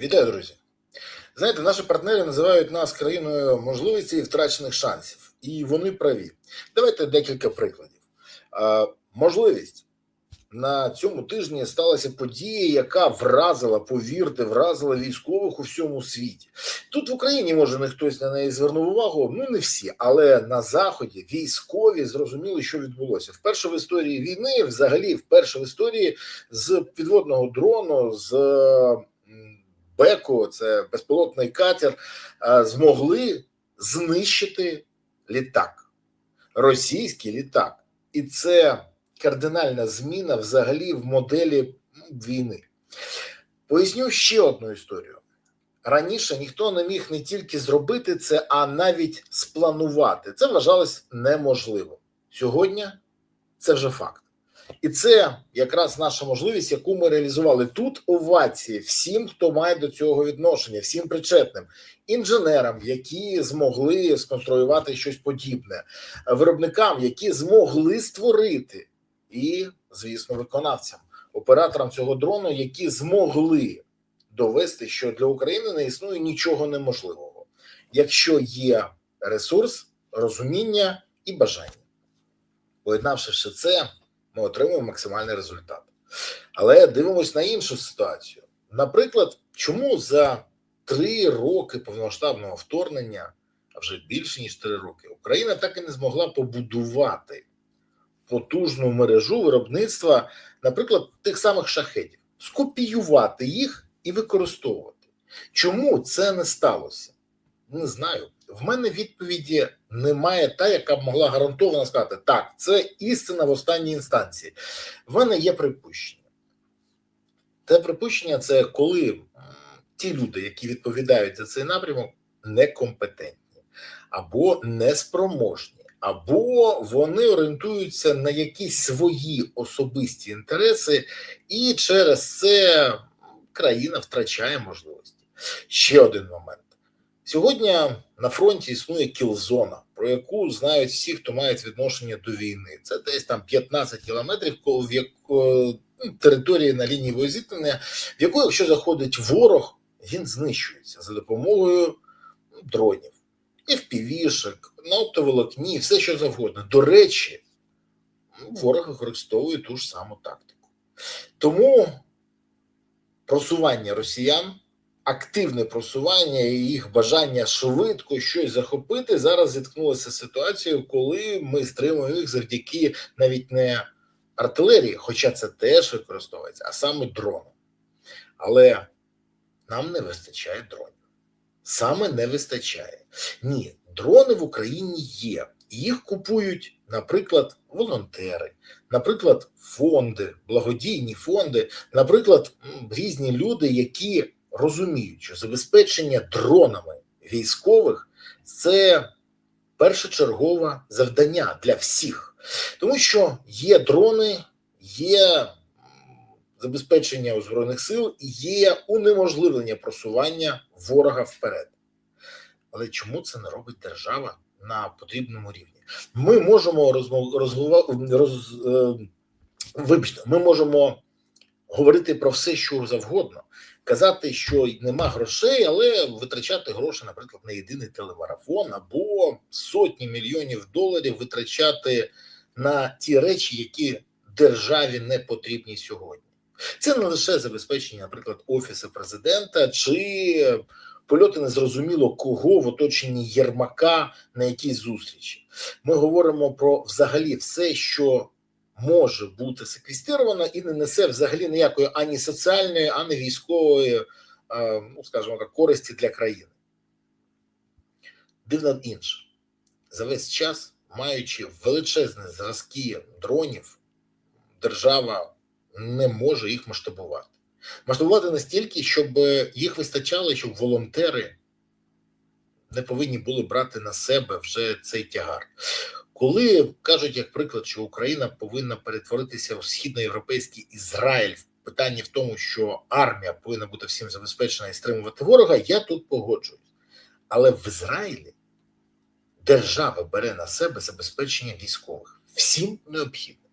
Вітаю, друзі. Знаєте, наші партнери називають нас країною можливостей і втрачених шансів, і вони праві. Давайте декілька прикладів. Можливість на цьому тижні сталася подія, яка вразила, повірте, вразила військових у всьому світі. Тут в Україні може не хтось на неї звернув увагу, ну не всі, але на заході військові зрозуміли, що відбулося. Вперше в історії війни, взагалі, вперше в історії з підводного дрону з Беку, це безпілотний катер, змогли знищити літак, російський літак, і це кардинальна зміна взагалі в моделі війни. Поясню ще одну історію. Раніше ніхто не міг не тільки зробити це, а навіть спланувати. Це вважалось неможливо. Сьогодні це вже факт. І це якраз наша можливість, яку ми реалізували тут. Овації всім, хто має до цього відношення, всім причетним інженерам, які змогли сконструювати щось подібне, виробникам, які змогли створити, і, звісно, виконавцям, операторам цього дрону, які змогли довести, що для України не існує нічого неможливого, якщо є ресурс, розуміння і бажання. Поєднавши це, ми отримуємо максимальний результат. Але дивимось на іншу ситуацію. Наприклад, чому за три роки повномасштабного вторгнення, а вже більше ніж три роки, Україна так і не змогла побудувати потужну мережу виробництва, наприклад, тих самих шахетів, скопіювати їх і використовувати. Чому це не сталося? Не знаю. В мене відповіді немає та, яка б могла гарантовано сказати, так, це істина в останній інстанції. В мене є припущення. Те припущення це коли ті люди, які відповідають за цей напрямок, некомпетентні або неспроможні, або вони орієнтуються на якісь свої особисті інтереси, і через це країна втрачає можливості. Ще один момент. Сьогодні на фронті існує кілзона, про яку знають всі, хто має відношення до війни. Це десь там 15 кілометрів в яко- ну, території на лінії боєзіткнення, в яку, якщо заходить ворог, він знищується за допомогою ну, дронів, впівішек, на оптоволокні, все що завгодно. До речі, ворог використовує ту ж саму тактику. Тому просування росіян активне просування і їх бажання швидко щось захопити зараз зіткнулося з ситуацією, коли ми стримуємо їх завдяки навіть не артилерії, хоча це теж використовується, а саме дроном. Але нам не вистачає дронів. Саме не вистачає. Ні, дрони в Україні є. Їх купують, наприклад, волонтери, наприклад, фонди, благодійні фонди, наприклад, різні люди, які розуміють, що забезпечення дронами військових це першочергове завдання для всіх, тому що є дрони, є забезпечення у збройних сил, і є унеможливлення просування ворога вперед. Але чому це не робить держава на потрібному рівні? Ми можемо розмов розгова- роз, е, вибачте, ми можемо говорити про все, що завгодно, казати, що нема грошей, але витрачати гроші, наприклад, на єдиний телемарафон або сотні мільйонів доларів витрачати на ті речі, які державі не потрібні сьогодні. Це не лише забезпечення, наприклад, офісу президента чи польоти незрозуміло кого в оточенні Єрмака на якійсь зустрічі. Ми говоримо про взагалі все, що може бути секвестировано і не несе взагалі ніякої ані соціальної, ані військової, е, ну скажімо так, користі для країни. Дивно інше. За весь час, маючи величезні зразки дронів, держава не може їх масштабувати. Масштабувати настільки, щоб їх вистачало, щоб волонтери не повинні були брати на себе вже цей тягар. Коли кажуть, як приклад, що Україна повинна перетворитися в східноєвропейський Ізраїль в питанні в тому, що армія повинна бути всім забезпечена і стримувати ворога, я тут погоджуюсь. Але в Ізраїлі держава бере на себе забезпечення військових всім необхідним.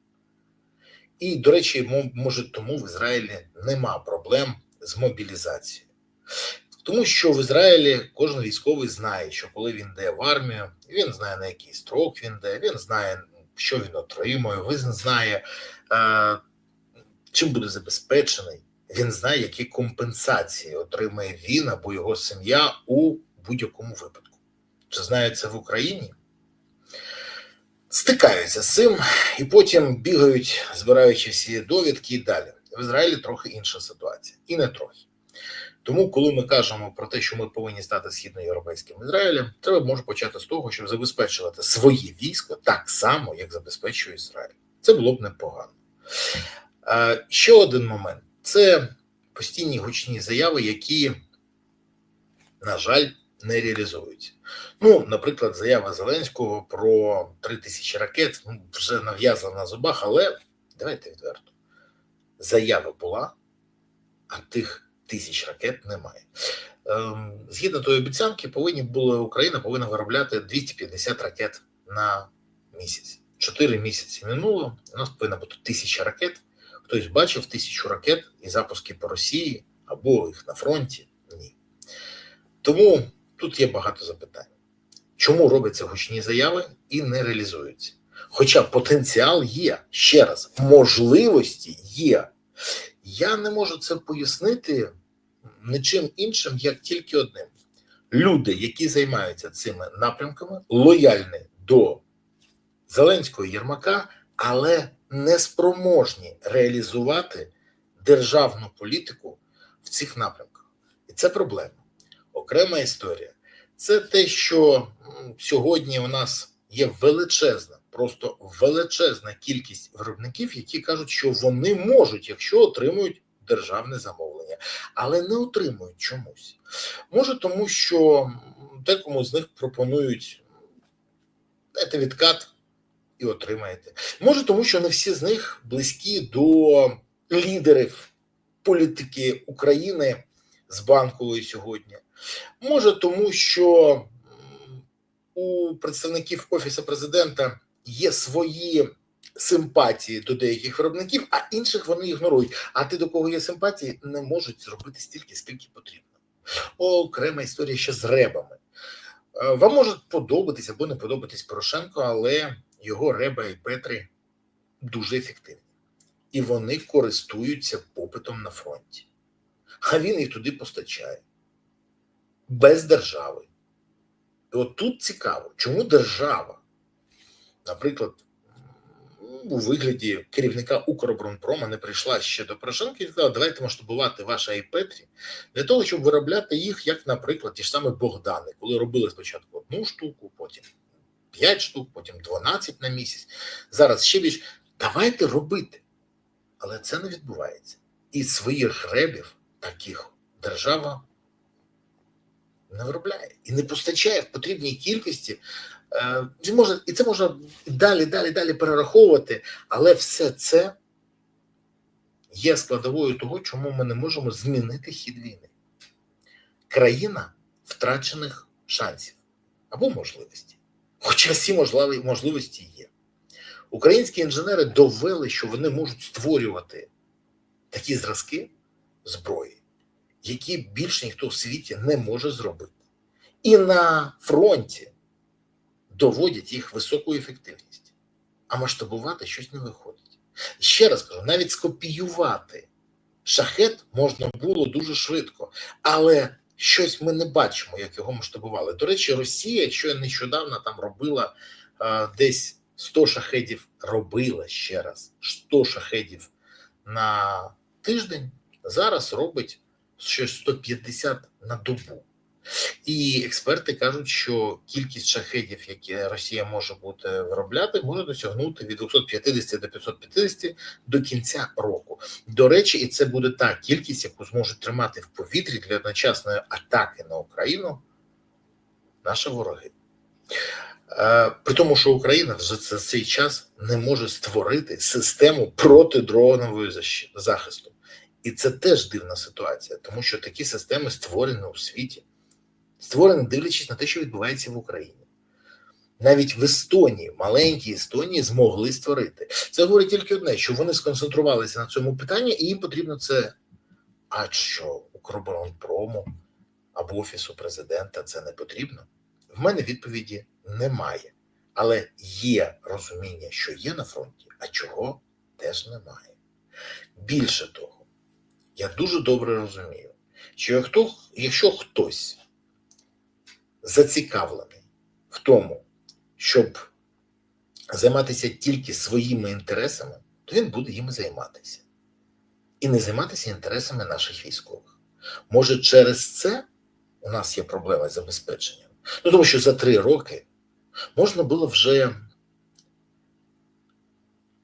І, до речі, може, тому в Ізраїлі нема проблем з мобілізацією. Тому що в Ізраїлі кожен військовий знає, що коли він йде в армію, він знає на який строк він йде, він знає, що він отримує, він знає, е, чим буде забезпечений. Він знає, які компенсації отримає він або його сім'я у будь-якому випадку. Чи знає це в Україні? Стикаються з цим і потім бігають, збираючи всі довідки і далі. В Ізраїлі трохи інша ситуація, і не трохи. Тому, коли ми кажемо про те, що ми повинні стати східноєвропейським Ізраїлем, треба може почати з того, щоб забезпечувати своє військо так само, як забезпечує Ізраїль. Це було б непогано. Е, Ще один момент це постійні гучні заяви, які, на жаль, не реалізуються. Ну, наприклад, заява Зеленського про 3 тисячі ракет ну, вже нав'язана на зубах, але давайте відверто. Заява була, а тих тисяч ракет немає. Ем, Згідно тої обіцянки, повинні були Україна повинна виробляти 250 ракет на місяць. Чотири місяці минуло. У нас повинна бути тисяча ракет. Хтось бачив тисячу ракет і запуски по Росії або їх на фронті? Ні. Тому тут є багато запитань. Чому робляться гучні заяви і не реалізуються? Хоча потенціал є, ще раз, можливості є. Я не можу це пояснити нічим іншим, як тільки одним. Люди, які займаються цими напрямками, лояльні до Зеленського Єрмака, але не спроможні реалізувати державну політику в цих напрямках. І це проблема. Окрема історія. Це те, що сьогодні у нас є величезна, просто величезна кількість виробників, які кажуть, що вони можуть, якщо отримують державне замовлення, але не отримують чомусь. Може, тому що декому з них пропонують дайте відкат і отримаєте. Може, тому що не всі з них близькі до лідерів політики України з банкової сьогодні. Може, тому що у представників офісу президента є свої симпатії до деяких виробників, а інших вони ігнорують. А ти до кого є симпатії, не можуть зробити стільки, скільки потрібно. Окрема історія ще з ребами. Вам може подобатись або не подобатись Порошенко, але його реба і Петрі дуже ефективні. І вони користуються попитом на фронті. А він їх туди постачає без держави. І от тут цікаво, чому держава, наприклад, у вигляді керівника Укроборонпрома не прийшла ще до Порошенка і сказала, давайте масштабувати ваші айпетрі для того, щоб виробляти їх, як, наприклад, ті ж самі Богдани, коли робили спочатку одну штуку, потім 5 штук, потім 12 на місяць. Зараз ще більш давайте робити. Але це не відбувається. І своїх ребів таких держава не виробляє і не постачає в потрібній кількості. Він може, і це можна далі, далі, далі перераховувати, але все це є складовою того, чому ми не можемо змінити хід війни. Країна втрачених шансів або можливості. Хоча всі можливості є. Українські інженери довели, що вони можуть створювати такі зразки зброї, які більш ніхто в світі не може зробити. І на фронті доводять їх високу ефективність, а масштабувати щось не виходить. Ще раз кажу: навіть скопіювати шахет можна було дуже швидко, але щось ми не бачимо, як його масштабували. До речі, Росія, якщо нещодавно там робила а, десь 100 шахедів, робила ще раз 100 шахедів на тиждень, зараз робить щось 150 на добу. І експерти кажуть, що кількість шахедів, які Росія може бути виробляти, може досягнути від 250 до 550 до кінця року. До речі, і це буде та кількість, яку зможуть тримати в повітрі для одночасної атаки на Україну наші вороги. При тому, що Україна вже за цей час не може створити систему протидронової захисту. І це теж дивна ситуація, тому що такі системи створені у світі створений, дивлячись на те, що відбувається в Україні. Навіть в Естонії, маленькій Естонії, змогли створити. Це говорить тільки одне, що вони сконцентрувалися на цьому питанні, і їм потрібно це А що Укроборонпрому або Офісу президента це не потрібно? В мене відповіді немає. Але є розуміння, що є на фронті, а чого теж немає. Більше того, я дуже добре розумію, що якщо хтось зацікавлений в тому, щоб займатися тільки своїми інтересами, то він буде їми займатися. І не займатися інтересами наших військових. Може, через це у нас є проблема з забезпеченням? Ну, тому що за три роки можна було вже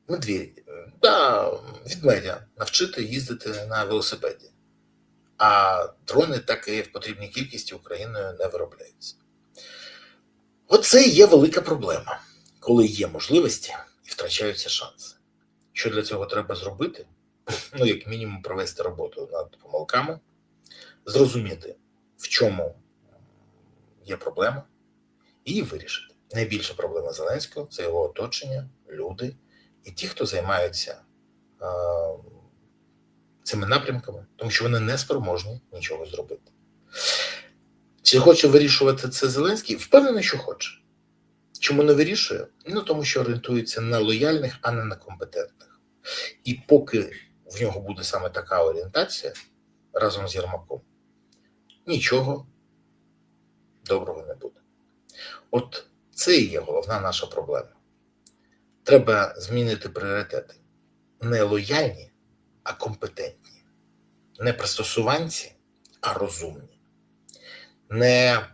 медведь, да, ведмедя навчити їздити на велосипеді. А дрони так і в потрібній кількості Україною не виробляються. Оце є велика проблема, коли є можливості і втрачаються шанси. Що для цього треба зробити? Ну, як мінімум, провести роботу над помилками, зрозуміти, в чому є проблема, і її вирішити. Найбільша проблема Зеленського це його оточення, люди і ті, хто займаються цими напрямками, тому що вони не спроможні нічого зробити. Чи хоче вирішувати це Зеленський? Впевнений, що хоче. Чому не вирішує? Ну тому що орієнтується на лояльних, а не на компетентних. І поки в нього буде саме така орієнтація разом з Єрмаком, нічого доброго не буде. От це і є головна наша проблема. Треба змінити пріоритети. Не лояльні, а компетентні. Не пристосуванці, а розумні. Не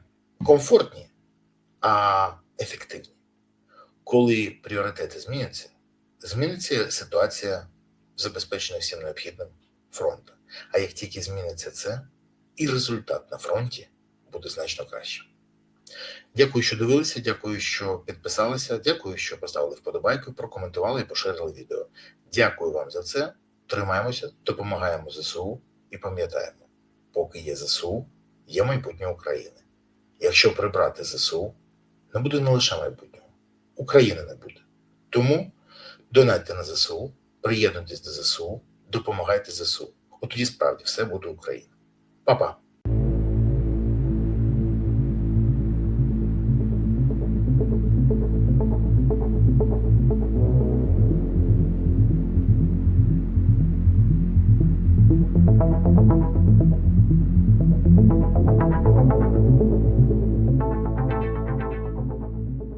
комфортні, а ефективні. Коли пріоритети зміняться, зміниться ситуація забезпечення всім необхідним фронту. А як тільки зміниться це, і результат на фронті буде значно краще. Дякую, що дивилися, дякую, що підписалися, дякую, що поставили вподобайку, прокоментували і поширили відео. Дякую вам за це. Тримаємося, допомагаємо ЗСУ і пам'ятаємо, поки є ЗСУ, є майбутнє України. Якщо прибрати ЗСУ, не буде не лише майбутнього, України не буде. Тому донайте на ЗСУ, приєднуйтесь до ЗСУ, допомагайте ЗСУ. От тоді справді все буде Україна. Па-па!